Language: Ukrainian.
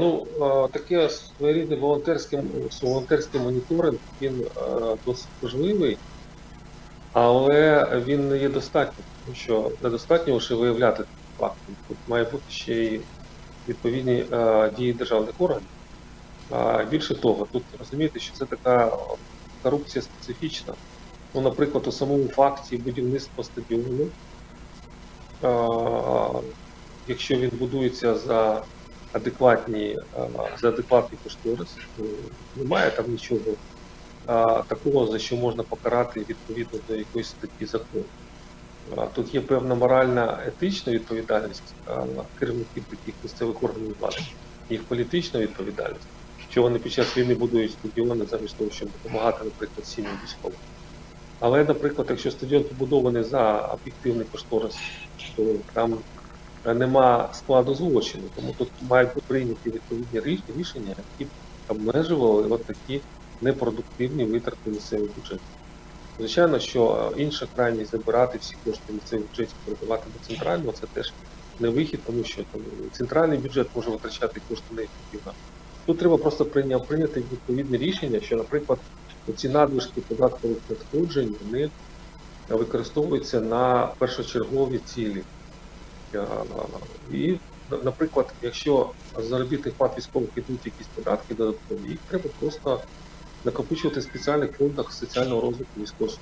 Ну, таке своєрідний волонтерський, волонтерський моніторинг, він досить важливий, але він не є достатнім, тому що недостатньо лише виявляти факти. Тут має бути ще й відповідні дії державних органів. Більше того, тут розумієте, що це така корупція специфічна. Ну, наприклад, у самому факті будівництва стадіону, якщо він будується за адекватні, за адекватний кошторис, то немає там нічого такого, за що можна покарати відповідно до якоїсь статті закону. Тут є певна моральна етична відповідальність керівників таких місцевих органів влади, їх політична відповідальність, що вони під час війни будують стадіони замість того, щоб допомагати, наприклад, сім'ям військовим. Але, наприклад, якщо стадіон побудований за об'єктивний кошторис, то там нема складу злочину, тому тут мають бути прийняті відповідні рішення, які б обмежували от такі непродуктивні витрати місцевих бюджетів. Звичайно, що е, інша крайність забирати всі кошти місцевих бюджетів, передавати до центрального, це теж не вихід, тому що там, центральний бюджет може витрачати кошти неефективно. Тут треба просто прийня- прийняти відповідне рішення, що, наприклад, ці надлишки податкових надходжень вони використовуються на першочергові цілі. Е, І, наприклад, якщо заробітних плат військових йдуть якісь податки додаткові, їх треба просто накопичувати в спеціальних фондах соціального розвитку військового